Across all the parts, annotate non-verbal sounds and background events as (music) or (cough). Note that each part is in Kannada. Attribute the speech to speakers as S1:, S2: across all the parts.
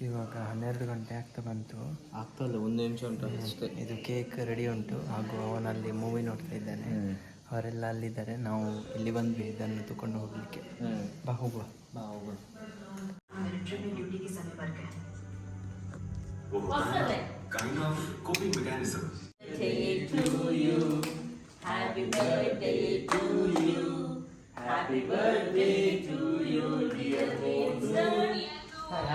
S1: ಇವಾಗ ಹನ್ನೆರಡು ಗಂಟೆ ಆಗ್ತಾ ಬಂತು.
S2: ಆಗ್ತಲ್ಲ ಒಂದು ನಿಮಿಷ ಉಂಟು ಅಷ್ಟೇ.
S1: ಇದು ಕೇಕ್ ರೆಡಿ ಉಂಟು. ಹಾಗೂ ಅವನಲ್ಲಿ ಮೂವಿ ನೋಡ್ತಾ ಇದ್ದಾನೆ. ಅವರೆಲ್ಲ ಅಲ್ಲಿದ್ದಾರೆ. ನಾವು ಇಲ್ಲಿ ಬಂದ್ವಿ ಇದನ್ನು ತಗೊಂಡು ಹೋಗ್ಲಿಕ್ಕೆ. ಬಾ ಹೋಗುವ
S2: ಬಾ
S3: तेरे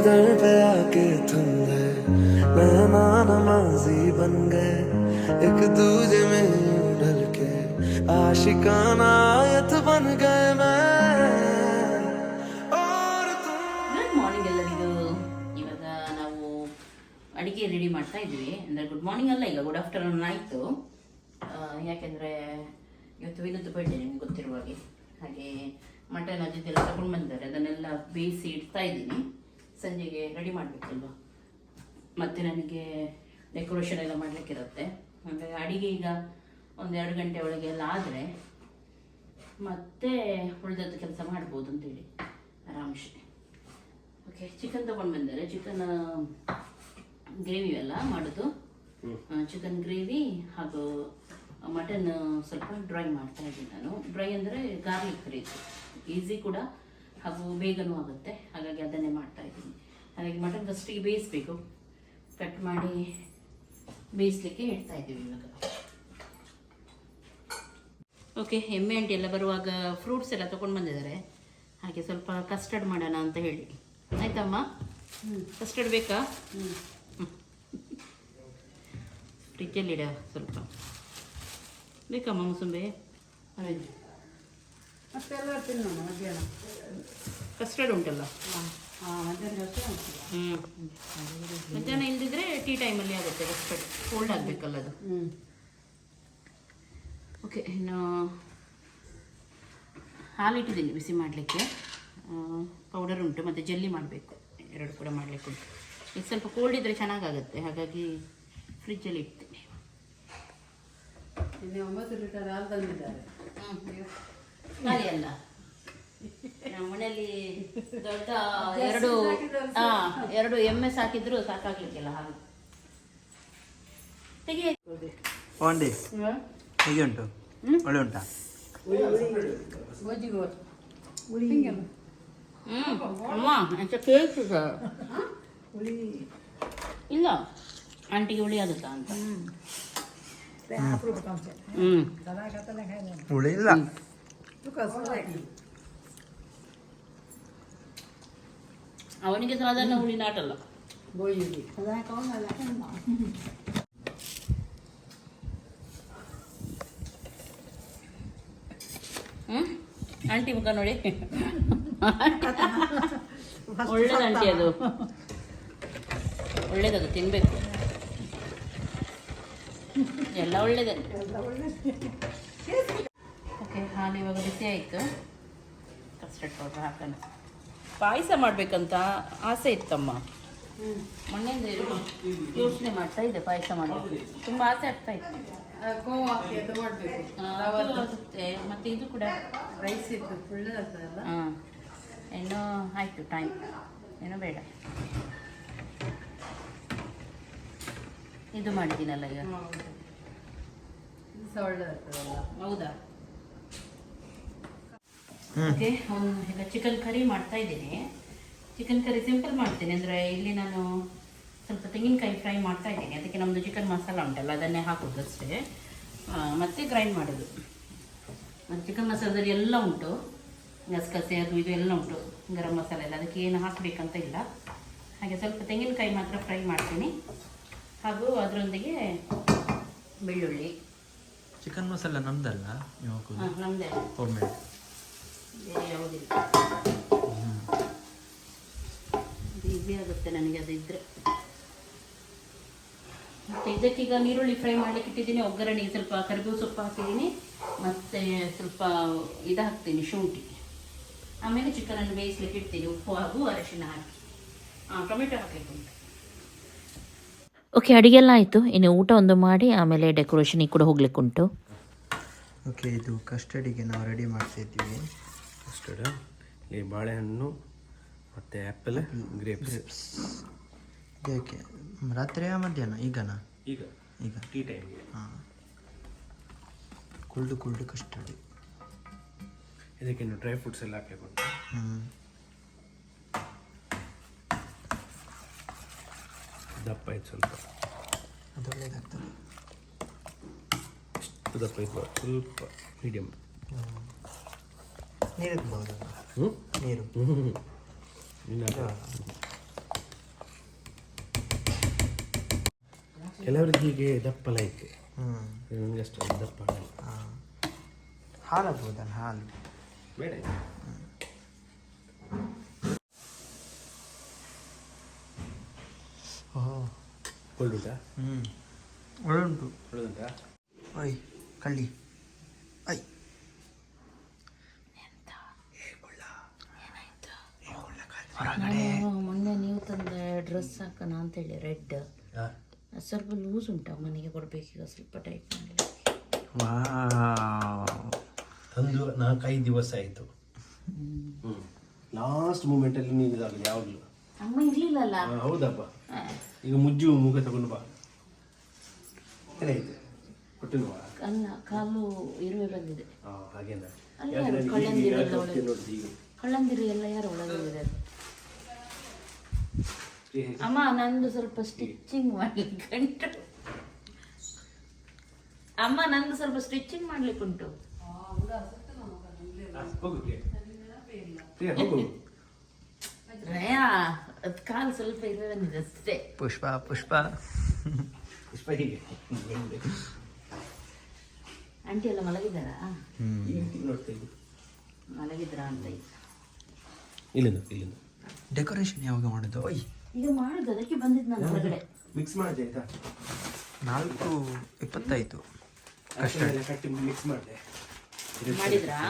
S3: दर पे आके तुम गए। मेहमान माजी बन गए। एक दूजे में ढल के आशिकाना आयत बन गए।
S4: ಮಾಡ್ತಾ ಇದ್ವಿ ಅಂದರೆ ಗುಡ್ ಮಾರ್ನಿಂಗ್ ಅಲ್ಲ ಈಗ ಗುಡ್ ಆಫ್ಟರ್ನೂನ್ ಆಯಿತು. ಯಾಕೆಂದರೆ ಇವತ್ತು ವಿನದ್ದು ಬರ್ಡೆ ನಿಮ್ಗೆ ಗೊತ್ತಿರುವ ಹಾಗೆ ಹಾಗೆ ಮಟನ್ ಎಲ್ಲ ತಗೊಂಡು ಬಂದಿದ್ದಾರೆ. ಅದನ್ನೆಲ್ಲ ಬೇಯಿಸಿ ಇಡ್ತಾ ಇದ್ದೀನಿ. ಸಂಜೆಗೆ ರೆಡಿ ಮಾಡಬೇಕಲ್ವ? ಮತ್ತೆ ನನಗೆ ಡೆಕೋರೇಷನ್ ಎಲ್ಲ ಮಾಡಲಿಕ್ಕಿರುತ್ತೆ. ಹಾಗಾಗಿ ಅಡಿಗೆ ಈಗ ಒಂದೆರಡು ಗಂಟೆ ಒಳಗೆ ಎಲ್ಲ ಆದರೆ ಮತ್ತೆ ಉಳಿದದ್ದು ಕೆಲಸ ಮಾಡ್ಬೋದು ಅಂತೇಳಿ. ಆರಾಮ್ಸೆ ಓಕೆ ಚಿಕನ್ ತಗೊಂಡು ಬಂದರೆ ಚಿಕನ್ ಗ್ರೇವಿ ಎಲ್ಲ ಮಾಡೋದು. ಚಿಕನ್ ಗ್ರೇವಿ ಹಾಗೂ ಮಟನ್ ಸ್ವಲ್ಪ ಡ್ರೈ ಮಾಡ್ತಾ ಇದ್ದೀನಿ ನಾನು. ಡ್ರೈ ಅಂದರೆ ಗಾರ್ಲಿಕ್ ರೀತಿ ಈಸಿ ಕೂಡ ಹಾಗೂ ಬೇಗನೂ ಆಗುತ್ತೆ. ಹಾಗಾಗಿ ಅದನ್ನೇ ಮಾಡ್ತಾ ಇದ್ದೀನಿ. ಹಾಗಾಗಿ ಮಟನ್ ಫಸ್ಟಿಗೆ ಬೇಯಿಸ್ಬೇಕು. ಕಟ್ ಮಾಡಿ ಬೇಯಿಸ್ಲಿಕ್ಕೆ ಇಡ್ತಾ ಇದ್ದೀವಿ ಇವಾಗ. ಓಕೆ ಎಮ್ಮೆ ಅಂಟಿ ಎಲ್ಲ ಬರುವಾಗ ಫ್ರೂಟ್ಸ್ ಎಲ್ಲ ತೊಗೊಂಡು ಬಂದಿದ್ದಾರೆ. ಹಾಗೆ ಸ್ವಲ್ಪ ಕಸ್ಟರ್ಡ್ ಮಾಡೋಣ ಅಂತ ಹೇಳಿ. ಆಯ್ತಮ್ಮ? ಕಸ್ಟರ್ಡ್ ಬೇಕಾ? ಫ್ರಿಜ್ಜಲ್ಲಿ ಇಡ ಸ್ವಲ್ಪ. ಬೇಕಮ್ಮ ಮುಸುಂಬೆ?
S5: ಮತ್ತೆಲ್ಲ ತಿನ್ನೋಣ ಮಧ್ಯಾಹ್ನ.
S4: ಕಸ್ಟರ್ಡ್ ಉಂಟಲ್ಲ? ಹ್ಞೂ ಮಧ್ಯಾಹ್ನ ಇಲ್ದಿದ್ರೆ ಟೀ ಟೈಮಲ್ಲಿ ಆಗುತ್ತೆ ಕಸ್ಟರ್ಡ್ ಕೋಲ್ಡ್ ಆಗಬೇಕಲ್ಲ ಅದು.
S5: ಹ್ಞೂ
S4: ಓಕೆ ಇನ್ನು ಹಾಲಿಟ್ಟಿದ್ದೀನಿ ಬಿಸಿ ಮಾಡಲಿಕ್ಕೆ. ಪೌಡರ್ ಉಂಟು ಮತ್ತು ಜಲ್ಲಿ ಮಾಡಬೇಕು. ಎರಡು ಕೂಡ ಮಾಡಲಿಕ್ಕೆ ಉಂಟು. ಇದು ಸ್ವಲ್ಪ ಕೋಲ್ಡ್ ಇದ್ದರೆ ಚೆನ್ನಾಗಾಗುತ್ತೆ. ಹಾಗಾಗಿ ಫ್ರಿಜ್ಜಲ್ಲಿ ಇಡ್ತೀನಿ.
S5: ಒಂಬತ್ತು ಲೀಟರ್ ಹಾಲು ತಂದಿದ್ದಾರೆ.
S4: ಖಾಲಿ ಅಲ್ಲ. ನಮ್ಮ ಮನೆಯಲ್ಲಿ ದೊಡ್ಡ ಎರಡು ಹಾಂ ಎರಡು ಎಮ್ಮೆ ಸಾಕಿದ್ರು ಸಾಕಾಗ್ಲಿಕ್ಕಿಲ್ಲ ಹಾಲು ತೆಗಿ
S1: ಪಾಂಡೆ. ಹೇಗೆ ಉಂಟು ಒಳ್ಳೆ ಉಂಟಾ?
S5: ಗೋಜಿ ಗೋಜಿ
S4: ಹ್ಞೂ ಅಮ್ಮ ಅಂತ ಕೇಕ್ ಇಲ್ಲ ಆಂಟಿಗೆ ಹುಳಿ ಆಗುತ್ತಾ ಅಂತ. ಹ್ಞೂ
S1: ಹುಳಿ ಇಲ್ಲ.
S4: ಅವನಿಗೆ ಸಾಧಾರಣ ಹುಳಿ ನಾಟಲ್ಲ. ಆಂಟಿ ಮುಖ ನೋಡಿ. (laughs) ಒಳ್ಳೇದು ಆಂಟಿ ಅದು. (laughs) ಒಳ್ಳೇದದು ತಿನ್ನಬೇಕು ಎಲ್ಲ ಒಳ್ಳೇದೇ. ಓಕೆ ಹಾಲು ಇವಾಗ ಬಿಸಿ ಆಯಿತು. ಕಸ್ಟರ್ಡ್ ಪೌಡರ್ ಹಾಕೋಣ. ಪಾಯಸ ಮಾಡಬೇಕಂತ ಆಸೆ ಇತ್ತಮ್ಮ. ಮೊನ್ನೆಯಿಂದ ಯೋಚನೆ ಮಾಡ್ತಾ ಇದ್ದೆ ಪಾಯಸ ಮಾಡಬೇಕು. ತುಂಬ ಆಸೆ ಆಗ್ತಾ ಇತ್ತು. ಮತ್ತು ಇದು ಕೂಡ
S5: ರೈಸ್ ಇತ್ತು ಫುಲ್
S4: ಹಾಂ ಇನ್ನೂ ಆಯಿತು ಟೈಮ್ ಏನೂ ಬೇಡ. ಇದು ಮಾಡಿದ್ದೀನಲ್ಲ ಈಗ.
S5: ಹೌದಾ.
S4: ಓಕೆ ಒಂದು ಈಗ ಚಿಕನ್ ಕರಿ ಮಾಡ್ತಾ ಇದ್ದೀನಿ. ಚಿಕನ್ ಕರಿ ಸಿಂಪಲ್ ಮಾಡ್ತೀನಿ ಅಂದ್ರೆ ಇಲ್ಲಿ ನಾನು ಸ್ವಲ್ಪ ತೆಂಗಿನಕಾಯಿ ಫ್ರೈ ಮಾಡ್ತಾ ಇದ್ದೀನಿ. ಅದಕ್ಕೆ ನಮ್ದು ಚಿಕನ್ ಮಸಾಲ ಉಂಟಲ್ಲ ಅದನ್ನೇ ಹಾಕೋದು ಅಷ್ಟೇ. ಮತ್ತೆ ಗ್ರೈಂಡ್ ಮಾಡೋದು. ಚಿಕನ್ ಮಸಾಲದಲ್ಲಿ ಎಲ್ಲ ಉಂಟು. ಗಸಗಸೆ ಅದು ಇದು ಎಲ್ಲ ಉಂಟು ಗರಂ ಮಸಾಲೆ ಎಲ್ಲ. ಅದಕ್ಕೆ ಏನು ಹಾಕಬೇಕಂತ ಇಲ್ಲ. ಹಾಗೆ ಸ್ವಲ್ಪ ತೆಂಗಿನಕಾಯಿ ಮಾತ್ರ ಫ್ರೈ ಮಾಡ್ತೀನಿ. ಹಾಗೂ ಅದರೊಂದಿಗೆ ಬೆಳ್ಳುಳ್ಳಿ.
S1: ಚಿಕನ್ ಮಸಾಲ ನಮ್ದಲ್ಲ ನೀವು ಹಾಕೋದು?
S4: ಹಾಂ ನಮ್ಮದೇ
S1: ಹೋಮ್ ಮೇಡ್
S4: ಬೇರೆ ಯಾವುದಿಲ್ಲ. ಈಸಿ ಆಗುತ್ತೆ ನನಗೆ ಅದು ಮತ್ತೆ ಇದಕ್ಕೀಗ ನೀರುಳ್ಳಿ ಫ್ರೈ ಮಾಡ್ಲಿಕ್ಕೆ ಇಟ್ಟಿದ್ದೀನಿ ಒಗ್ಗರಣೆಗೆ ಸ್ವಲ್ಪ ಕರಿಬೇವು ಸೊಪ್ಪು ಹಾಕಿದ್ದೀನಿ ಮತ್ತೆ ಸ್ವಲ್ಪ ಇದು ಹಾಕ್ತೀನಿ ಶುಂಠಿ. ಆಮೇಲೆ ಚಿಕನನ್ನು ಬೇಯಿಸ್ಲಿಕ್ಕೆ ಇಡ್ತೀನಿ ಉಪ್ಪು ಹಾಗೂ ಅರಶಿನ ಹಾಕಿ. ಹಾಂ ಟೊಮೆಟೊ ಹಾಕಲಿಕ್ಕೆ ಉಂಟು. ಓಕೆ ಅಡಿಗೆಲ್ಲ ಆಯಿತು. ಇನ್ನು ಊಟ ಒಂದು ಮಾಡಿ ಆಮೇಲೆ ಡೆಕೋರೇಷನಿಗೆ ಕೂಡ ಹೋಗ್ಲಿಕ್ಕೆ ಉಂಟು.
S6: ಓಕೆ ಇದು ಕಸ್ಟಡಿಗೆ ನಾವು ರೆಡಿ ಮಾಡ್ತಿದ್ದೀವಿ
S2: ಕಸ್ಟರ್ಡ್ ಇಲ್ಲಿ ಬಾಳೆಹಣ್ಣು ಮತ್ತು ಆ್ಯಪಲ್ ಗ್ರೇಪ್ಸ್
S6: ಇದಕ್ಕೆ ರಾತ್ರಿಯ ಮಧ್ಯಾಹ್ನ? ಈಗನಾ?
S2: ಈಗ.
S6: ಈಗ.
S2: ಟೀ ಟೈಮ್ಗೆ
S6: ಹಾಂ. ಕುಳ್ಳು ಕುಳ್ಳು ಕಸ್ಟಡಿ
S2: ಇದಕ್ಕೆ ಇನ್ನು ಡ್ರೈ ಫ್ರೂಟ್ಸ್ ಎಲ್ಲ ಹಾಕಬೇಕು
S6: ಹ್ಞೂ
S2: ದಪ್ಪ ಆಯ್ತು ಸ್ವಲ್ಪ.
S6: ಅದು ಒಳ್ಳೇದಾಗ್ತದೆ.
S2: ದಪ್ಪ ಇತ್ತು ಸ್ವಲ್ಪ ಮೀಡಿಯಮ್
S6: ನೀರು
S2: ಹ್ಞೂ
S6: ನೀರು.
S2: ಕೆಲವರಿಗೆ ಹೀಗೆ ದಪ್ಪ ಲೈಕ್
S6: ಹ್ಞೂ
S2: ನನಗೆ ಅಷ್ಟು ದಪ್ಪ
S6: ಹಾಲು ಆಗ್ಬೋದಲ್ಲ ಹಾಲು?
S2: ಬೇಡ ಒಳ್ಳುಂಟಾ
S6: ಹ್ಞೂ ಒಳ್ಳುಂಟು
S2: ಒಳ್ಳುಂಟಾ
S6: ಓಯ್ ಕಳ್ಳಿ. ಐ
S4: ಮೊನ್ನೆ ನೀವು ತಂದ ಡ್ರೆಸ್ ಹಾಕೋಣ ಅಂತೇಳಿ ರೆಡ್. ಸ್ವಲ್ಪ ಲೂಸ್ ಉಂಟಾ ಮನೆಗೆ ಕೊಡಬೇಕೀಗ ಸ್ವಲ್ಪ ಟೈಪ್ ಮಾಡಿ.
S2: ತಂದು ನಾಲ್ಕೈದು ದಿವಸ ಆಯಿತು. ಹ್ಞೂ ಲಾಸ್ಟ್ ಮೂಮೆಂಟಲ್ಲಿ ನೀನು ಇದಾಗಲಿ ಯಾವಾಗಲೂ?
S4: ಅಮ್ಮ ಇರಲಿಲ್ಲಲ್ಲ?
S2: ಹೌದಪ್ಪ. ಈಗ ಮುಜ್ಜು ಮುಖ ತಗೊಂಡು ಬಾ. ಏನಾಯ್ತು ಕೊಟ್ಟಿಲ್ವ?
S4: ಅಲ್ಲ ಕಾಲು ಇರುವೆ ಬಂದಿದೆ.
S2: ಹಾಂ ಹಾಗೇನಾ?
S4: ಕಳ್ಳಂದಿರು ಎಲ್ಲ ಯಾರು ಅಮ್ಮ ನಂದು ಸ್ವಲ್ಪ ಸ್ಟಿಚಿಂಗ್ ಮಾಡ್ಲಿಕ್ಕೆ ಉಂಟು. ಅಮ್ಮ ನಂದು ಸ್ವಲ್ಪ ಸ್ಟಿಚಿಂಗ್ ಮಾಡ್ಲಿಕ್ಕೆ ಉಂಟು.
S2: ಹೋಗು.
S4: ರಯಾ ಅದ್ ಕಾಲು ಸ್ವಲ್ಪ ಇರುವೆ ಬಂದಿದೆ ಅಷ್ಟೇ.
S6: ಪುಷ್ಪ ಪುಷ್ಪ.
S2: ಪುಷ್ಪ ಹೀಗೆ.
S4: ಆಂಟಿ ಎಲ್ಲ ಮಲಗಿದ್ದಾರಾ?
S2: ನೋಡ್ತಾ ಇದ್ದು.
S4: ಮಲಗಿದ್ರಾ ಅಂತ ಈಗ.
S2: ಇಲ್ಲಿಂದ ಇಲ್ಲಿಂದ
S6: ಡೆಕೋರೇಷನ್ ಯಾವಾಗ ಮಾಡೋದು? ಓಯ್.
S4: ಈಗ ಮಾಡುದು ಅದಕ್ಕೆ ಬಂದಿದ್ದು ನಾನು ಹೊರಗಡೆ.
S2: ಮಿಕ್ಸ್ ಮಾಡಿದೆ ಆಯ್ತಾ?
S6: ನಾಲ್ಕು ಇಪ್ಪತ್ತಾಯ್ತು
S2: ಕಷ್ಟ ಕಟ್ಟಿ ಮಿಕ್ಸ್ ಮಾಡಿದೆ.
S4: ಮಾಡಿದ್ರಾ?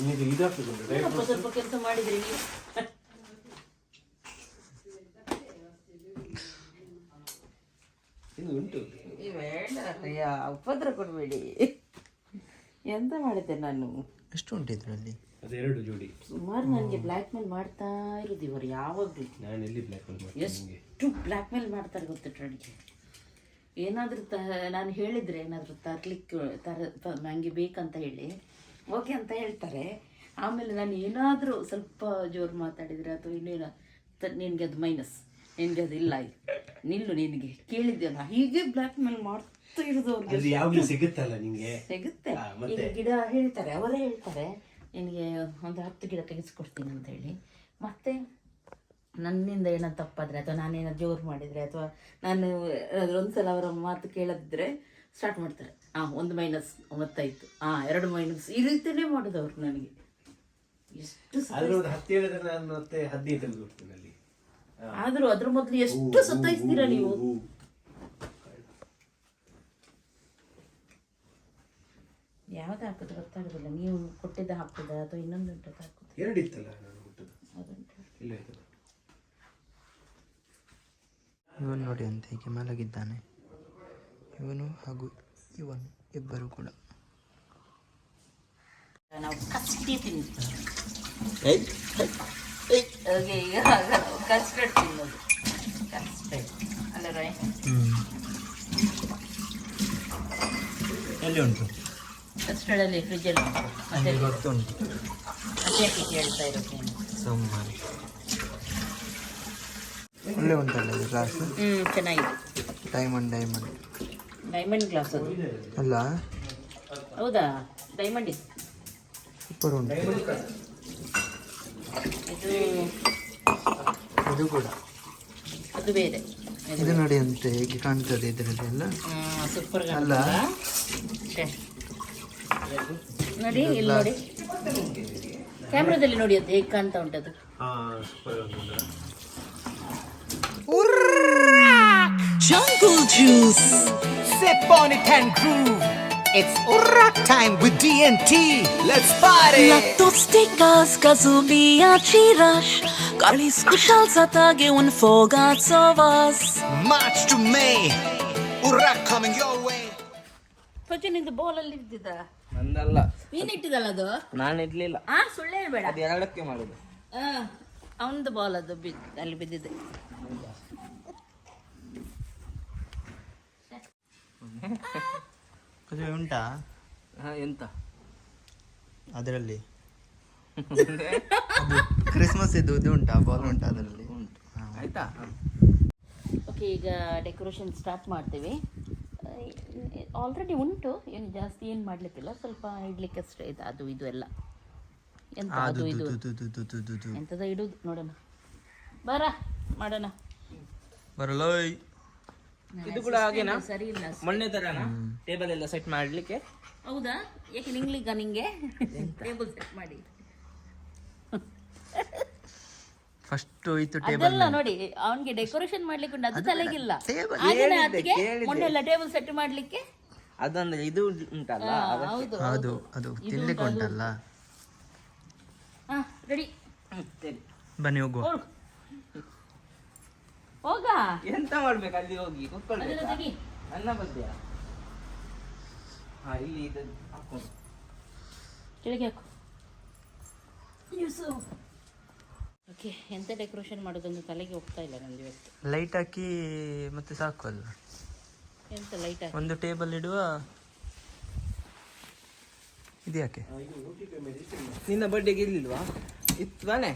S2: ನಿಮಗೆ ಇದಾಗ್ತದೆ
S4: ಸ್ವಲ್ಪ ಸ್ವಲ್ಪ ಕೆಲಸ ಮಾಡಿದ್ರಿ ನೀವು.
S2: ಇನ್ನು ಉಂಟು.
S4: ಬೇಡ ಉಪದ್ರ ಕೊಡಬೇಡಿ. ಎಂತ ಮಾಡಿದೆ ನಾನು?
S6: ಎಷ್ಟು ಉಂಟು ಇದರಲ್ಲಿ
S2: ಅದೆರಡು ಜೋಡಿ.
S4: ಸುಮಾರು ನನಗೆ ಬ್ಲ್ಯಾಕ್ ಮೇಲ್ ಮಾಡ್ತಾ ಇರೋದು ಇವರು ಯಾವಾಗಲೂ.
S2: ನಾನು ಎಲ್ಲಿ ಬ್ಲ್ಯಾಕ್ ಮಾಡ್ತೀನಿ ನಿಮಗೆ?
S4: ಎಷ್ಟು ಬ್ಲ್ಯಾಕ್ ಮೇಲ್ ಮಾಡ್ತಾರೆ ಗೊತ್ತು ನನಗೆ ಏನಾದರೂ ತ ನಾನು ಹೇಳಿದರೆ ಏನಾದರೂ ತರಲಿಕ್ಕೆ ತರ ನನಗೆ ಬೇಕಂತ ಹೇಳಿ. ಓಕೆ ಅಂತ ಹೇಳ್ತಾರೆ. ಆಮೇಲೆ ನಾನು ಏನಾದರೂ ಸ್ವಲ್ಪ ಜೋರು ಮಾತಾಡಿದರೆ ಅಥವಾ ಇನ್ನೇನು ನಿನಗೆ ಅದು ಮೈನಸ್ ನಿನಗೆ ಅದು ಇಲ್ಲ ಇದು. ನಿಲ್ಲು ನಿನಗೆ. ಕೇಳಿದ್ಯಲ್ಲ ಹೀಗೆ ಬ್ಲ್ಯಾಕ್ ಮೇಲ್ ಮಾಡ್ತಾ ಇರೋದು ಅವ್ರಿಗೆ.
S2: ಯಾವಾಗಲೂ ಸಿಗುತ್ತಲ್ಲ ನಿಮಗೆ
S4: ಸಿಗುತ್ತೆ. ಈಗ ಗಿಡ ಹೇಳ್ತಾರೆ ಅವರೇ ಹೇಳ್ತಾರೆ ನಿನಗೆ ಒಂದು ಹತ್ತು ಗಿಡ ತೆಗೆಸ್ಕೊಡ್ತೀನಿ ಅಂತ ಹೇಳಿ. ಮತ್ತೆ ನನ್ನಿಂದ ಏನೋ ತಪ್ಪಾದರೆ ಅಥವಾ ನಾನೇನಾದ್ರು ಜೋರು ಮಾಡಿದರೆ ಅಥವಾ ನಾನು ಅದ್ರ ಒಂದ್ಸಲ ಅವರ ಮಾತು ಕೇಳದಿದ್ರೆ ಸ್ಟಾರ್ಟ್ ಮಾಡ್ತಾರೆ. ಹಾಂ ಒಂದು ಮೈನಸ್ ಒಂಬತ್ತಾಯ್ತು ಹಾಂ ಎರಡು ಮೈನಸ್ ಈ ರೀತಿಯೇ ಮಾಡೋದು ಅವ್ರು ನನಗೆ. ಎಷ್ಟು
S2: ಆದ್ರೆ
S4: ಅದ್ರ ಮೊದಲು ಎಷ್ಟು ಸತ್ತಾಯಿಸ್ತೀರಾ ನೀವು? ಯಾವ್ದು ಹಾಕೋದು ಗೊತ್ತಾಗೋದಿಲ್ಲ. ನೀವು ಕೊಟ್ಟಿದ್ದ ಹಾಕೋದ ಅಥವಾ ಇನ್ನೊಂದು ಉಂಟು ಹಾಕೋದು?
S2: ಎರಡು ಇತ್ತಲ್ಲ ನಾನು ಹುಟ್ಟದು ಇಲ್ಲ ಆಯ್ತಲ್ಲ
S6: ಇವನು ನೋಡಿ ಅಂತ ಹೀಗೆ ಮಲಗಿದ್ದಾನೆ. ಇವನು ಹಾಗೂ ಇವನು ಇಬ್ಬರು ಕೂಡ.
S4: ನಾವು ಕಸ್ಟಿ ತಿಂತೀವಿ ಹಾಗೆ ಈಗ ಕಸ್ಟರ್ಡ್ ತಿನ್ನೋದು. ಕಸ್ಟರ್ಡ್ ಅಲ್ಲ ರಾಯ್
S6: ಎಲ್ಲಿ ಉಂಟು?
S4: ಕಸ್ಟರ್ಡಲ್ಲಿ ಫ್ರಿಜ್ಜಲ್ಲಿ ಉಂಟು. ಮತ್ತೆ
S6: ಗೊತ್ತುಂಟು
S4: ಯಾಕೆ ಕೇಳ್ತಾ ಇರೋದು
S6: ಒಳ್ಳೆ ಉಂಟಲ್ಲ
S4: ಹ್ಞೂ ಚೆನ್ನಾಗಿದೆ.
S6: ಡೈಮಂಡ್ ಡೈಮಂಡ್
S4: ಡೈಮಂಡ್ ಗ್ಲಾಸ್ ಅದು.
S6: ಅಲ್ಲ?
S4: ಹೌದಾ? ಡೈಮಂಡ್ ಇದೆ
S6: ಸೂಪರ್ ಉಂಟು.
S4: ಇದು
S6: ಇದು ಕೂಡ.
S4: ಅದು ಬೇರೆ.
S6: ಇದು ನೋಡಿ ಅಂತ ಹೇಗೆ ಕಾಣ್ತದೆ ಇದರಲ್ಲಿ ಎಲ್ಲ?
S4: ಸೂಪರ್
S6: ಅಲ್ಲ?
S4: ನೋಡಿ ಇಲ್ಲಿ ನೋಡಿ. ಕ್ಯಾಮ್ರಾದಲ್ಲಿ ನೋಡಿ ಅದು ಹೇಗೆ ಕಾಣ್ತಾ ಉಂಟದು.
S2: ಹಾಂ ಸೂಪರ್ ಉಂಟು.
S7: Jungle Juice. Sip on it and groove. It's rock time with DNT. Let's party!
S8: Lattustikas, kazubiachi rush. Galis kushal satage un fogats of us.
S7: March to May. Urak coming your way.
S4: ಪಚ್ಚು ನಿಂದು ಬಾಲಲ್ಲಿ ಇದ್ದಿದ್ದ
S1: ನಂದಲ್ಲ
S4: ನೀನ್ ಅದು
S1: ನಾನು ಇಡ್ಲಿಲ್ಲ
S4: ಆ ಸುಳ್ಳು ಹೇಳ್ಬೇಡ
S1: ಅದು ಎರಡಕ್ಕೆ ಮಾಡುದು
S4: ಅವನದು ಬಾಲ್ ಅದು ಬಿದ್ದು ಅಲ್ಲಿ ಬಿದ್ದಿದೆ (laughs)
S6: ಅದು ಉಂಟಾ?
S1: ಹಾ ಎಂತ?
S6: ಅದರಲ್ಲಿ. ಕ್ರಿಸ್ಮಸ್ ಇದು ಇದು ಉಂಟಾ? ಬಾಲ್ ಉಂಟಾ ಅದರಲ್ಲಿ?
S1: ಉಂಟು. ಆಯ್ತಾ?
S4: ಓಕೆ ಈಗ ಡೆಕೋರೇಷನ್ ಸ್ಟಾರ್ಟ್ ಮಾಡ್ತೀವಿ. ಆಲ್ರೆಡಿ ಉಂಟು. ಏನು ಜಾಸ್ತಿ ಏನು ಮಾಡಲಿಕ್ಕಿಲ್ಲ. ಸ್ವಲ್ಪ ಇಡ್ಲಿಕ್ಕೆ ಅಷ್ಟೇ ಇದು ಅದು ಇದು ಎಲ್ಲ. ಎಂತ ಅದು ಇದು? ಎಂಥದ ಇಡುದು ನೋಡೋಣ. ಬರ ಮಾಡೋಣ.
S6: ಬರಲೋಯ್.
S1: ಇದು ಕೂಡ ಹಾಗೇನಾ?
S4: ಸರಿ ಇಲ್ಲ
S1: ಮೊನ್ನೆ ತರನಾ? ಟೇಬಲ್ ಎಲ್ಲ ಸೆಟ್ ಮಾಡ್ಲಿಕ್ಕೆ?
S4: ಹೌದಾ? ಯಾಕೆ ನಿಂಗ್ಲಿಗ ನಿಂಗೆ? ಟೇಬಲ್ ಸೆಟ್ ಮಾಡಿ.
S6: ಫಸ್ಟ್ ಹೋಯ್ತು ಟೇಬಲ್
S4: ಅದೆಲ್ಲ ನೋಡಿ ಅವನಿಗೆ ಡೆಕೋರೇಷನ್ ಮಾಡ್ಲಿಕ್ಕೆ ಉಂಟು ಅದು ತಲೆಗಿಲ್ಲ
S1: ಹೇಳಿದ್ದೆ,
S4: ಅದಕ್ಕೆ ಮೊನ್ನೆಲ್ಲ ಟೇಬಲ್ ಸೆಟ್ ಮಾಡ್ಲಿಕ್ಕೆ?
S1: ಅದೊಂದು ಇದು ಉಂಟಲ್ಲ
S4: ಹಾ, ಹೌದು
S6: ಅದು ತಿನ್ಲಿಕ್ಕೆ ಉಂಟಲ್ಲ.
S4: ರೆಡಿ
S6: ಬನ್ನಿ ಹೋಗುವ.
S4: ಹೋಗು?
S1: ಎಂತ ಮಾಡ್ಬೇಕು ಅಲ್ಲಿ ಹೋಗಿ?
S4: ಅದೆಲ್ಲ
S1: ಕುತ್ಕೊಳ್ಬೇಕಾ
S4: ತೆಗಿ.
S1: ನನ್ನ ಬದ್ಯ ಹಾ ಇಲ್ಲಿ ಇದು. ಹಾಕೊಂಡು
S4: ಕೆಳಗೆ ಹಾಕು. ಓಕೆ ಎಂತ ಡೆಕೋರೇಷನ್ ಮಾಡೋದಂತ ತಲೆಗೆ ಹೋಗ್ತಾ ಇಲ್ಲ ನಂದು ಇವತ್ತು.
S6: ಲೈಟ್ ಹಾಕಿ ಮತ್ತೆ ಸಾಕು ಅಲ್ಲ
S4: ಎಂತ ಲೈಟ್ ಹಾಕಿ?
S6: ಒಂದು ಟೇಬಲ್ ಇಡುವ. ಇದು ಯಾಕೆ?
S1: ನಿನ್ನ ಬರ್ಡೇಗೆ ಇರ್ಲಿಲ್ವಾ? ಇತ್ತು ತಾನೆ?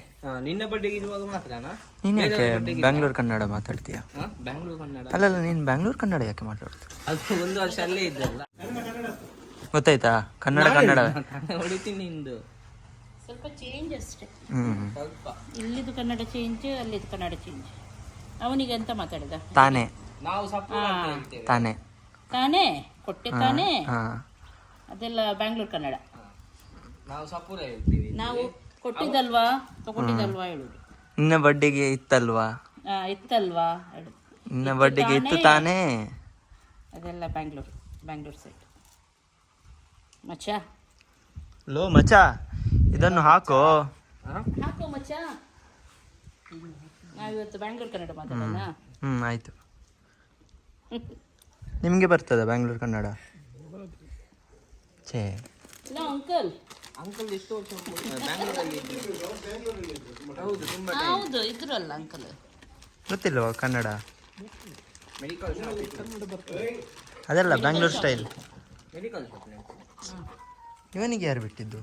S1: ನಿನ್ನ ಬರ್ಡೇಗೆ ಇರುವಾಗ ಮಾತ್ರನಾ?
S6: ನೀನ್ ಯಾಕೆ ಬ್ಯಾಂಗ್ಳೂರ್ ಕನ್ನಡ ಮಾತಾಡ್ತೀಯ?
S1: ಅಲ್ಲ ಬ್ಯಾಂಗ್ಳೂರ್ ಕನ್ನಡ
S6: ಅಲ್ಲಲ್ಲ ನೀನ್ ಬ್ಯಾಂಗ್ಳೂರ್ ಕನ್ನಡ ಯಾಕೆ ಮಾತಾಡ್ತೀಯ?
S1: ಅದು ಒಂದು ವರ್ಷ ಅಲ್ಲೇ ಇದ್ದಲ್ಲ.
S6: ಗೊತ್ತಾಯ್ತಾ? ಕನ್ನಡ ಕನ್ನಡ
S1: ನಾನು ಹೊಡಿತೀನಿ ನಿಂದು.
S4: ಸ್ವಲ್ಪ ಚೇಂಜ್ ಅಷ್ಟೇ.
S1: ಸ್ವಲ್ಪ.
S4: ಇಲ್ಲಿದು ಕನ್ನಡ ಚೇಂಜ್ ಅಲ್ಲಿದು ಕನ್ನಡ ಚೇಂಜ್ ಅವನಿಗೆ ಅಂತ ಮಾತಾಡಿದ?
S6: ತಾನೇ.
S1: ನಾವು ಸಪೋರ್ಟ್ ಅಂತ ಹೇಳ್ತೇವೆ
S6: ತಾನೇ.
S4: ತಾನೇ? ಕೊಟ್ಟೆ ತಾನೇ? ಅದೆಲ್ಲ ಬ್ಯಾಂಗ್ಳೂರ್ ಕನ್ನಡ
S1: ನಾವು ಸಪೂರ ಹೇಳ್ತೀವಿ
S4: ನಾವು ಕೊಟ್ಟಿದ್ದಲ್ವಾ? ತಗೊಂಡಿದ್ದಲ್ವಾ ಹೇಳುದು?
S6: ನಿನ್ನ ಬರ್ಡೇಗೆ ಇತ್ತಲ್ವಾ?
S4: ಆ, ಇತ್ತಲ್ವಾ? ಹೇಳುದು
S6: ನಿನ್ನ ಬರ್ಡೇಗೆ ಇತ್ತು ತಾನೇ?
S4: ಅದೆಲ್ಲ ಬ್ಯಾಂಗ್ಳೂರ್ ಬ್ಯಾಂಗ್ಳೂರ್ ಸೈಡ್ ಮಚ್ಚ?
S6: ಲೋ ಮಚಾ ಇದನ್ನು ಹಾಕೋ.
S4: ಹಾಕೋ ಮಚ್ಚ. ನಾವಿವತ್ತು ಬ್ಯಾಂಗ್ಳೂರ್ ಕನ್ನಡ ಮಾತಾಡೋಣ.
S6: ಹ್ಮ್ ಆಯ್ತು. ನಿಮ್ಗೆ ಬರ್ತದ ಬ್ಯಾಂಗ್ಳೂರ್ ಕನ್ನಡ? ಛೇ.
S4: ಇಲ್ಲ ಅಂಕಲ್
S1: ಅಂಕಲ್ ಎಷ್ಟು ವರ್ಷ ಬ್ಯಾಂಗ್ಳೂರಲ್ಲಿ ಹೌದು ತುಂಬಾ
S4: ಹೌದು ಇದ್ರಲ್ಲ ಅಂಕಲ್
S6: ಗೊತ್ತಿಲ್ವಾ ಕನ್ನಡ.
S1: ಮೆಡಿಕಲ್
S6: ಅದಲ್ಲ ಬ್ಯಾಂಗ್ಳೂರ್ ಸ್ಟೈಲ್
S1: ಮೆಡಿಕಲ್
S6: ಇವನಿಗೆ ಯಾರು ಬಿಟ್ಟಿದ್ದು?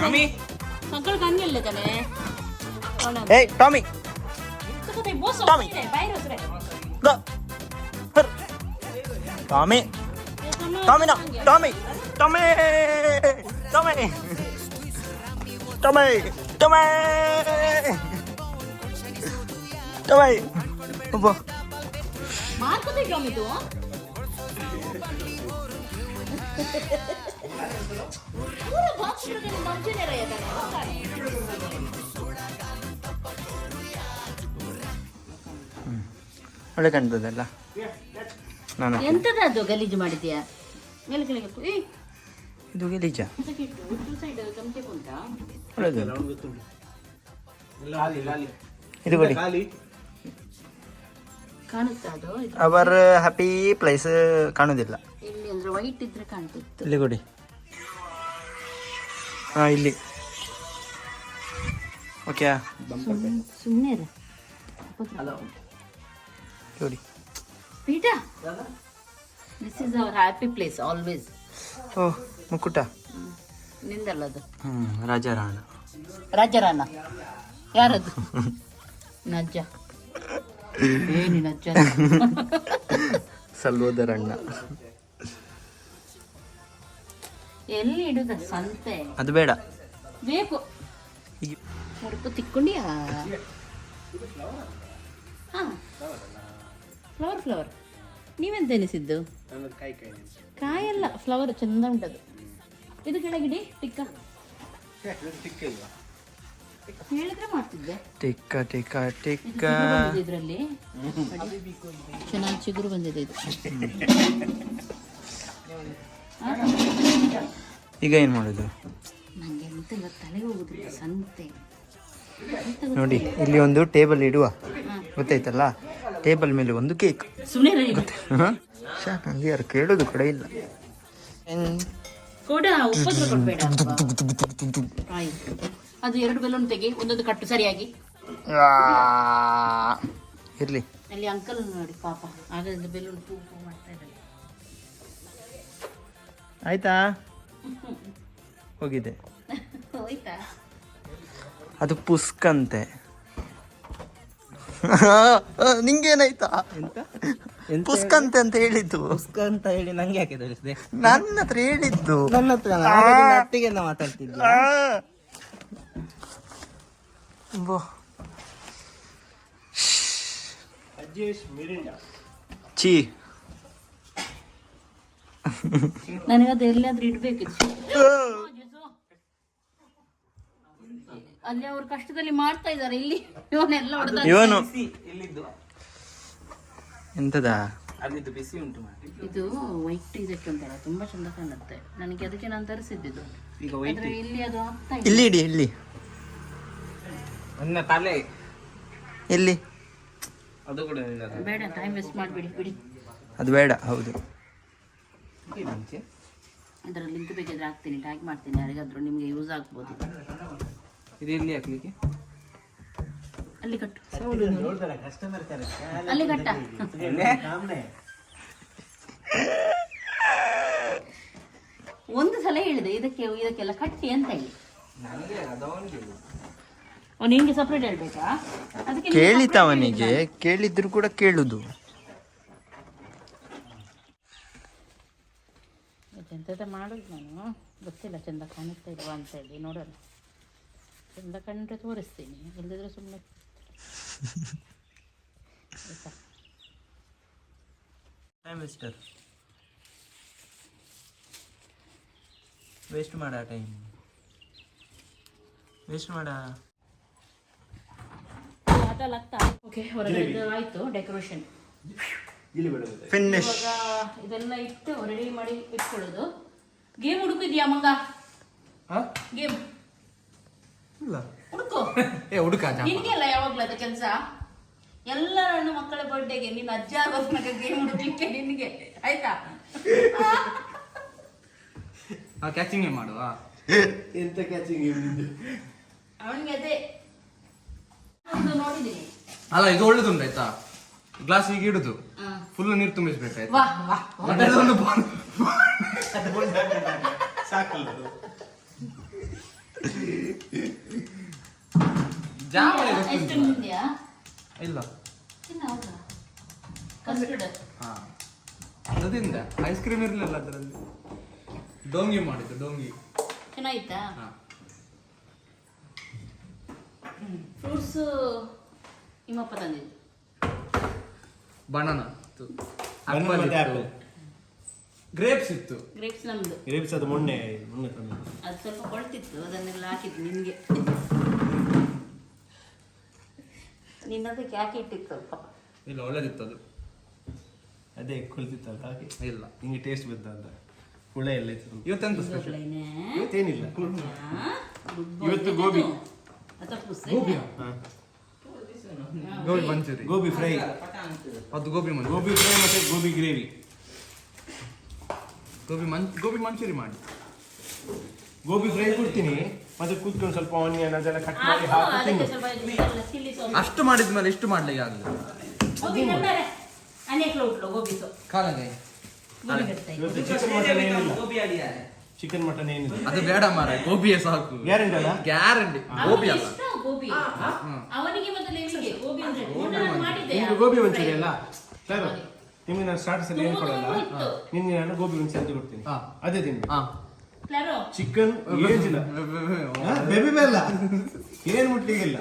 S4: ಟಾಮಿ ಕಣ್ಣಿಲ್ಲ ತಾನೆ?
S6: ಏಯ್ Tommy. Tommy Tommy Tommy Tommy Tommy Tommy Tommy ಒಬ್ಬ
S4: ಮಾರ್ಕೋತೆ ಇದು ಪೂರ ಬಾಕ್ಸ್ ಮಂಚೂರಿಯರ್
S6: ಒಳ್ಳೆ ಕಾಣ್ತದಲ್ಲ ನಾನು
S4: ಗಲೀಜು ಮಾಡಿದ್ಯಾ
S6: ಇದು ಗಲೀಜ. ಇದು ಕೊಡಿ
S4: ಕಾಣುತ್ತಾ ಅದು?
S6: ಅವರ್ ಹ್ಯಾಪಿ ಪ್ಲೇಸ್ ಕಾಣುದಿಲ್ಲ.
S4: ಇಲ್ಲಿ
S6: ಕೊಡಿ. ಹಾ ಇಲ್ಲಿ. ಓಕೆ
S4: ಸುಮ್ಮನೆ
S6: ನೋಡಿ
S4: ಪೀಠ? This is our happy place always
S6: ಓ ಮುಕುಟ.
S4: ನಿಂದಲ್ಲ ಅದು?
S6: ಹ್ಮ್ ರಾಜಾರಾಣ
S4: ರಾಜರಾನ ಯಾರದು? ನಜ್ಜ. ಏನು ನಜ್ಜ
S6: ಸಲ್ವೋದರಣ್ಣ
S4: ಎಲ್ಲಿ ಇಡುದ ಸಂತೆ?
S6: ಅದು ಬೇಡ.
S4: ಬೇಕು. ಹುಡುಕು ತಿಕ್ಕೊಂಡಿಯಾ? ಹಾ. ಫ್ಲವರ್ ಫ್ಲವರ್ ನೀವೆಂತ ಎನಿಸಿದ್ದು ಕಾಯಲ್ಲ ಫ್ಲವರ್ ಚಂದ ಉಂಟದು. ಇದು ಕೆಳಗಿಡಿ ಟಿಕ್ಕ? ಹೇಳಿದ್ರೆ ಮಾಡ್ತಿದ್ದೆ.
S6: ಟಿಕ್ಕ ಟಿಕ್ಕ ಟಿಕ್ಕ.
S4: ಇದರಲ್ಲಿ. ಚೆನ್ನಾಗಿ ಚಿಗುರು ಬಂದಿದೆ ಇದು.
S6: ಈಗ ಏನು ಮಾಡೋದು?
S4: ನನಗೆ ಎಂತ ಇವತ್ತು ತಲೆಗೆ ಹೋಗುದಿಲ್ಲ ಸಂತೆ.
S6: ನೋಡಿ ಇಲ್ಲಿ ಒಂದು ಟೇಬಲ್ ಇಡುವ. ಗೊತ್ತಾಯ್ತಲ್ಲ? ಟೇಬಲ್ ಮೇಲೆ ಒಂದು ಕೇಕ್. ಶಾ ನಂಗೆ ಯಾರು ಕೇಳೋದು ಕೂಡ ಇಲ್ಲ.
S4: ಅದು ಎರಡು ಬೆಲೂನ್ ತೆಗಿ ಒಂದೊಂದು ಕಟ್ಟು ಸರಿಯಾಗಿ.
S6: ಇರ್ಲಿ.
S4: ಅಲ್ಲಿ ಅಂಕಲ್ ನೋಡಿ ಪಾಪ. ಆಗದಿಂದ ಬೆಲೂನ್ ಪೂ ಪೂ ಮಾಡ್ತಾ ಇದ್ದಾರೆ
S6: ಆಯ್ತಾ? (laughs) ಹೋಗಿದೆ.
S4: ಹೋಯ್ತಾ?
S6: ಅದು ಪುಸ್ಕಂತೆ. ನಿಂಗೇನಾಯ್ತಾ? ಪುಸ್ಕಂತೆ ಅಂತ ಹೇಳಿದ್ದು.
S1: ಪುಸ್ಕ ಅಂತ ಹೇಳಿ ನಂಗೆ ಯಾಕೆ ತಿಳಿಸಿದೆ?
S6: ನನ್ನ ಹತ್ರ ಹೇಳಿದ್ದು.
S1: ನನ್ನ ಹತ್ರ ಒಟ್ಟಿಗೆ ಮಾತಾಡ್ತಿದ್ದೆ
S6: ಬೋ.
S2: ಮಿರಿಂಡಾ
S6: ಚೀ
S4: ನನಗದು ಎಲ್ಲಾದ್ರೂ ಇಡ್ಬೇಕಿತ್ತು ಅಲ್ಲಿ ಅವ್ರು ಕಷ್ಟದಲ್ಲಿ ಮಾಡ್ತಾ ಇದ್ದಾರೆ ಇಲ್ಲಿ ಇವನ್ನೆಲ್ಲ ಹೊಡೆದ
S6: ಇವನು
S1: ಇಲ್ಲಿದ್ದು
S6: ಎಂತದ?
S1: ಅಲ್ಲಿದ್ದು ಬಿಸಿ ಉಂಟು ಮಾಡಿ
S4: ಇದು ವೈಟ್ ಇದಕ್ಕೆ ಅಂತಾರ ತುಂಬಾ ಚಂದ ಕಾಣುತ್ತೆ. ನನಗೆ ಅದಕ್ಕೆ ನಾನು ತರಿಸಿದ್ದು.
S1: ಈಗ ವೈಟ್
S4: ಇಲ್ಲಿ ಅದು ಆಗ್ತಾ ಇಲ್ಲ.
S6: ಇಲ್ಲಿ ಇಡಿ ಇಲ್ಲಿ.
S1: ನನ್ನ ತಲೆ.
S6: ಇಲ್ಲಿ
S1: ಅದು ಕೂಡ
S4: ಬೇಡ ಟೈಮ್ ವೇಸ್ಟ್ ಮಾಡಬೇಡಿ ಬಿಡಿ.
S6: ಅದು ಬೇಡ ಹೌದು.
S1: ಇದು ಮುಂಚೆ?
S4: ಅದರ ಲಿಂಕ್ ಬೇಕಿದ್ರೆ ಹಾಕ್ತೀನಿ ಟ್ಯಾಗ್ ಮಾಡ್ತೀನಿ ಯಾರಿಗಾದ್ರೂ ನಿಮಗೆ ಯೂಸ್ ಆಗ್ಬೋದು.
S1: ಇದು ಎಲ್ಲಿ ಹಾಕ್ಲಿಕ್ಕೆ?
S4: ಅಲ್ಲಿ ಕಟ್ಟು. ಅಲ್ಲಿ ಕಟ್ಟ. ಒಂದು ಸಲ ಹೇಳಿದೆ ಇದಕ್ಕೆ ಇದಕ್ಕೆಲ್ಲ ಕಟ್ಟಿ ಅಂತ ಹೇಳಿ. ನಿಂಗೆ ಸಪ್ರೇಟ್ ಹೇಳ್ಬೇಕಾ? ಅದಕ್ಕೆ ಕೇಳಿತವನಿಗೆ
S6: ಕೇಳಿತ ಅವನಿಗೆ ಕೇಳಿದ್ರು ಕೂಡ ಕೇಳುದು.
S4: ಮಾಡೋದು ನಾನು. ಗೊತ್ತಿಲ್ಲ ಚಂದ ಕಾಣಿಸ್ತಾ ಇಲ್ವಾ ಅಂತ ಹೇಳಿ ನೋಡೋಣ. ಚಂದ ಕಂಡ್ರೆ ತೋರಿಸ್ತೀನಿ ಇಲ್ಲದಿದ್ರೆ ಸುಮ್ಮನೆ ಆಯ್ತಾ?
S6: ಟೈಮ್ ವೇಸ್ಟರ್ ವೇಸ್ಟ್ ಮಾಡ ಟೈಮ್ ವೇಸ್ಟ್ ಮಾಡ.
S4: ಓಕೆ ಹೊರಗಡೆ ಆಯಿತು ಡೆಕೋರೇಷನ್
S2: ಇಲ್ಲಿ ಬಿಡೋದು
S6: ಫಿನಿಶ್
S4: ಇವಾಗ ಇದೆಲ್ಲ ಇಟ್ಟು ರೆಡಿ ಮಾಡಿ ಇಟ್ಕೊಳ್ಳೋದು. ಗೇಮ್ ಹುಡುಕಿದ್ಯಾ ಮಂಗ ಗೇಮ್
S6: ಇಲ್ಲ
S4: ಹುಡುಕು
S1: ಏ ಹುಡುಕ
S4: ನಿನ್ಗೆಲ್ಲ ಯಾವಾಗ್ಲೂ ಅದು ಕೆಲಸ ಎಲ್ಲ ನನ್ನ ಮಕ್ಕಳ ಬರ್ಡೇಗೆ ನಿನ್ನ ಅಜ್ಜ ಬರ್ನಾಗ ಗೇಮ್ ಹುಡುಕ್ಲಿಕ್ಕೆ ನಿನ್ಗೆ ಆಯ್ತಾ
S1: ಕ್ಯಾಚಿಂಗ್ ಮಾಡುವ
S2: ಎಂತ ಕ್ಯಾಚಿಂಗ್
S4: ಅವನಿಗೆ ಅದೇ ಒಂದು ನೋಡಿದ್ದೀನಿ
S1: ಅಲ್ಲ ಇದು ಒಳ್ಳೇದುಂಟು ಆಯ್ತಾ ಗ್ಲಾಸ್ ಈಗ ಇಡುದು ಫುಲ್ ನೀರು ತುಂಬಿಸ್ಬೇಕಾಯ್ತು
S2: ಸಾಕಲ್ಲ ಅದು.
S1: ಜಾಮ
S4: ಎಷ್ಟು ನಿಂದ್ಯಾ
S1: ಇಲ್ಲ.
S4: ಚಿನ್ನ ಹೌದಾ? ಕಸ್ಟರ್ಡ್
S1: ಹಾ. ಅದರಿಂದ ಐಸ್ ಕ್ರೀಮ್ ಇರಲಿಲ್ಲ ಅದರಲ್ಲಿ. ಡೋಂಗಿ ಮಾಡಿದ್ದು ಡೋಂಗಿ.
S4: ಚೆನ್ನಾಗಿತ್ತಾ?
S1: ಹಾ.
S4: ಫ್ರೂಟ್ಸ್ ನಿಮ್ಮಪ್ಪ ತಂದಿದ್ದು?
S1: Banana
S2: apple.
S1: ಗ್ರೇಪ್ಸ್ ಇತ್ತು.
S4: ಗ್ರೇಪ್ಸ್ ನಮ್ದು.
S2: ಗ್ರೇಪ್ಸ್ ಅದು ಮೊನ್ನೆ ಮೊನ್ನೆ ತಂದೆ
S4: ಅದು ಸ್ವಲ್ಪ ಕೊಳ್ತಿತ್ತು ಅದನ್ನೆಲ್ಲ ಹಾಕಿದ್ದು ನಿಮಗೆ. ನಿನ್ನದು ಯಾಕೆ ಇಟ್ಟಿತ್ತು ಸ್ವಲ್ಪ?
S1: ಇಲ್ಲ ಒಳ್ಳೇದಿತ್ತು ಅದು.
S2: ಅದೇ ಕುಳಿತಿತ್ತಲ್ಲ ಹಾಗೆ.
S1: ಇಲ್ಲ.
S2: ಹಿಂಗೆ ಟೇಸ್ಟ್ ಬಿದ್ದ ಅಂತ. ಹುಳ ಎಲ್ಲ ಇತ್ತು
S1: ಇವತ್ತೆಂತ ಸ್ಪೆಷಲ್.
S2: ಇವತ್ತೇನಿಲ್ಲ.
S4: ಹಾ?
S2: ಇವತ್ತು ಗೋಬಿ. ಹಾ.
S1: ಗೋಬಿ ಮಂಚೂರಿ.
S2: ಗೋಬಿ ಫ್ರೈ.
S1: ಅದು ಗೋಬಿ ಮಂಚೂರಿ.
S2: ಗೋಬಿ ಫ್ರೈ ಮತ್ತೆ ಗೋಬಿ ಗ್ರೇವಿ.
S1: ಗೋಬಿ ಮನ್ ಗೋಬಿ ಮಂಚೂರಿ ಮಾಡಿ.
S2: ಗೋಬಿ ಫ್ರೈ ಕೊಡ್ತೀನಿ ಮತ್ತೆ ಕೂತ್ಕೊಂಡು ಸ್ವಲ್ಪ ಆನಿಯನ್ ಅದೆಲ್ಲ ಕಟ್ ಮಾಡಿ
S4: ಹಾಕು,
S2: ತಿನ್ನು.
S1: ಅಷ್ಟು ಮಾಡಿದ್ಮೇಲೆ ಇಷ್ಟು ಮಾಡ್ಲಿಕ್ಕೆ
S4: ಸೊ
S1: ಕಾಲಂಗೈ.
S2: ಚಿಕನ್ ಮಟನ್ ಏನಿಲ್ಲ. ಚಿಕನ್ ಮಟನ್ ಏನಿಲ್ಲ.
S1: ಅದು ಬೇಡ ಮಾರ ಗೋಬಿಯೇ ಸಾಕು.
S2: ಗ್ಯಾರಂಟಿ ಅಲ್ಲ?
S1: ಗ್ಯಾರಂಟಿ ಗೋಬಿ ಅಲ್ಲ.
S4: ಇಷ್ಟ ಗೋಬಿ. ಅವನಿಗೆ ಮತ್ತೆ ನಿಮಗೆ ಗೋಬಿ ಅಂದ್ರೆ ಮೊನ್ನೆ ನಾನು
S2: ಗೋಬಿ ಮಂಚೂರಿ ಅಲ್ಲ? ಸರ್ ನಿಮ್ಗೆ ನಾನು ಸ್ಟಾರ್ಟರ್ಸ್ ಅಲ್ಲಿ ಏನು ಕೊಡಲ್ಲ. ನಿನ್ನೆ ನಾನು ಗೋಬಿ ಮಂಚೂರಿ ಅಂತ ಕೊಡ್ತೀನಿ.
S1: ಹಾ.
S2: ಅದೇ ತಿನ್ನಿ.
S1: ಹಾ.
S4: ಕ್ಲಾರೋ?
S2: ಚಿಕನ್ ಏನಿಲ್ಲ ಬೇಬಿ ಏನು ಏನ್ ಮುಟ್ಲಿಗಿಲ್ಲ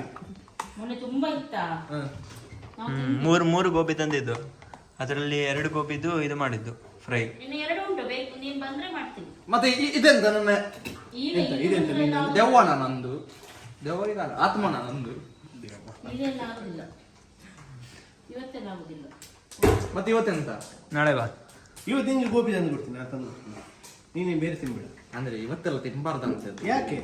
S4: ಮೊನ್ನೆ ತುಂಬಾ ಇತ್ತಾ?
S6: ಮೂರು ಮೂರು ಗೋಬಿ ತಂದಿದ್ದು. ಅದರಲ್ಲಿ ಎರಡು ಗೋಬಿದು ಇದು ಮಾಡಿದ್ದು ಫ್ರೈ.
S4: ಇನ್ನು ಎರಡು ಉಂಟು ಬೇಕು. ನೀನ್ ಬಂದ್ರೆ ಮಾಡ್ತೀನಿ.
S1: ಮತ್ತೆ ಇ- ಇದೆಂತ ನನ್ನ
S4: ಈಗ
S2: ಇದೆಂತ
S4: ದೆವ್ವ ನಾವು-
S1: ದೆವ್ವನ ನಂದು.
S9: ಆತ್ಮನ ನಂದು.
S4: ಇಲ್ಲೆಲ್ಲ ಆಗುದಿಲ್ಲ. ಇವತ್ತೆಲ್ಲ ಆಗುದಿಲ್ಲ.
S9: ಮತ್ತೆ ಇವತ್ತೆಂತ?
S6: ನಾಳೆ ಬಾ.
S2: ಇವತ್ತು ನಿಂಗೆ ಗೋಬಿ ತಂದು ಕೊಡ್ತೀನಿ ನಾನು ತಂದು ಕೊಡ್ತೀನಿ. ನೀನೇ ಬೇರೆ ತಿನ್ಬಿಡ.
S9: ಅಂದ್ರೆ ಇವತ್ತೆಲ್ಲ ತಿನ್ಬಾರ್ದು ಅನ್ಸುತ್ತೆ
S2: ಯಾಕೆ?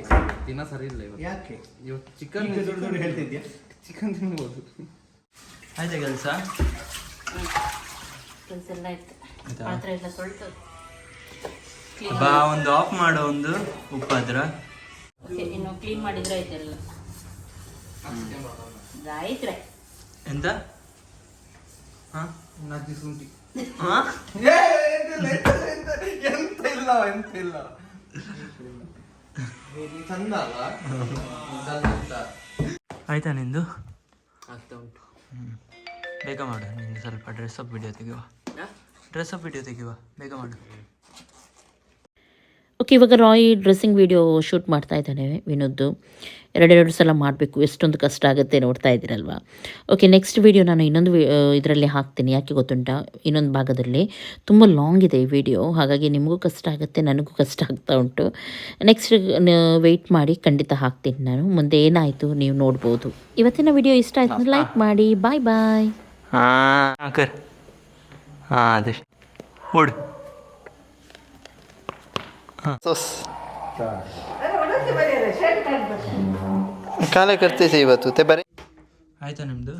S9: ದಿನ ಸರಿ ಇಲ್ಲ ಇವತ್ತು.
S2: ಯಾಕೆ?
S9: ಇವತ್ತು ಚಿಕನ್
S2: ದೊಡ್ಡ ದೊಡ್ಡ ಹೇಳ್ತಿದ್ಯಾ?
S9: ಚಿಕನ್ ತಿನ್ಬೋದು.
S6: ಆಯ್ತು ಕೆಲಸ
S4: ಕೆಲಸ ಎಲ್ಲ ಆಯ್ತು? ಪಾತ್ರೆ ಎಲ್ಲ ತೊಳ್ತು
S6: ಬಾ ಒಂದು ಆಫ್ ಮಾಡೋ ಒಂದು ಉಪ್ಪಾದ್ರ
S4: ಓಕೆ ಇನ್ನು ಕ್ಲೀನ್ ಮಾಡಿದ್ರೆ ಆಯ್ತೆಲ್ಲ? ಆಯ್ತ್ರೆ.
S6: ಎಂತ?
S9: ನಜ್ಜಿ ಶುಂಠಿ
S6: ಹಾ?
S9: ಎಂತ ಇಲ್ಲ ಎಂತ ಇಲ್ಲ ಚಂದ ಅಲ್ಲ?
S6: ಆಯ್ತಾ ನಿಂದು?
S9: ಆಗ್ತಾ ಉಂಟು.
S6: ಬೇಗ ಮಾಡು ನಿಂದು ಸ್ವಲ್ಪ ಡ್ರೆಸ್ ಅಪ್ ವಿಡಿಯೋ ತೆಗಿವ ಡ್ರೆಸ್ ಅಪ್ ವಿಡಿಯೋ ತೆಗೆಯುವ ಬೇಗ ಮಾಡು.
S4: ಓಕೆ ಇವಾಗ ರಾಯ್ ಡ್ರೆಸ್ಸಿಂಗ್ ವಿಡಿಯೋ ಶೂಟ್ ಮಾಡ್ತಾ ಇದ್ದಾನೆ ವಿನೋದ್ದು. ಎರಡೆರಡು ಸಲ ಮಾಡಬೇಕು ಎಷ್ಟೊಂದು ಕಷ್ಟ ಆಗುತ್ತೆ ನೋಡ್ತಾ ಇದ್ದೀರಲ್ವ? ಓಕೆ ನೆಕ್ಸ್ಟ್ ವಿಡಿಯೋ ನಾನು ಇನ್ನೊಂದು ಇದರಲ್ಲಿ ಹಾಕ್ತೀನಿ. ಯಾಕೆ ಗೊತ್ತುಂಟ? ಇನ್ನೊಂದು ಭಾಗದಲ್ಲಿ. ತುಂಬ ಲಾಂಗ್ ಇದೆ ಈ ವಿಡಿಯೋ ಹಾಗಾಗಿ ನಿಮಗೂ ಕಷ್ಟ ಆಗುತ್ತೆ ನನಗೂ ಕಷ್ಟ ಆಗ್ತಾ ಉಂಟು. ನೆಕ್ಸ್ಟ್ ವೆಯ್ಟ್ ಮಾಡಿ ಖಂಡಿತ ಹಾಕ್ತೀನಿ ನಾನು. ಮುಂದೆ ಏನಾಯಿತು ನೀವು ನೋಡ್ಬೋದು. ಇವತ್ತಿನ ವಿಡಿಯೋ ಇಷ್ಟ ಆಯ್ತು ಲೈಕ್ ಮಾಡಿ. ಬಾಯ್ ಬಾಯ್
S6: ಹಾಂ. ಅದೇ ಹಾಂ ತೋರ್ಸ್
S9: ಕಾಲ ಕರ್ತೀಸಿ ಇವತ್ತು ತೆ ಬರೀ
S6: ಆಯಿತಾ ನಿಮ್ಮದು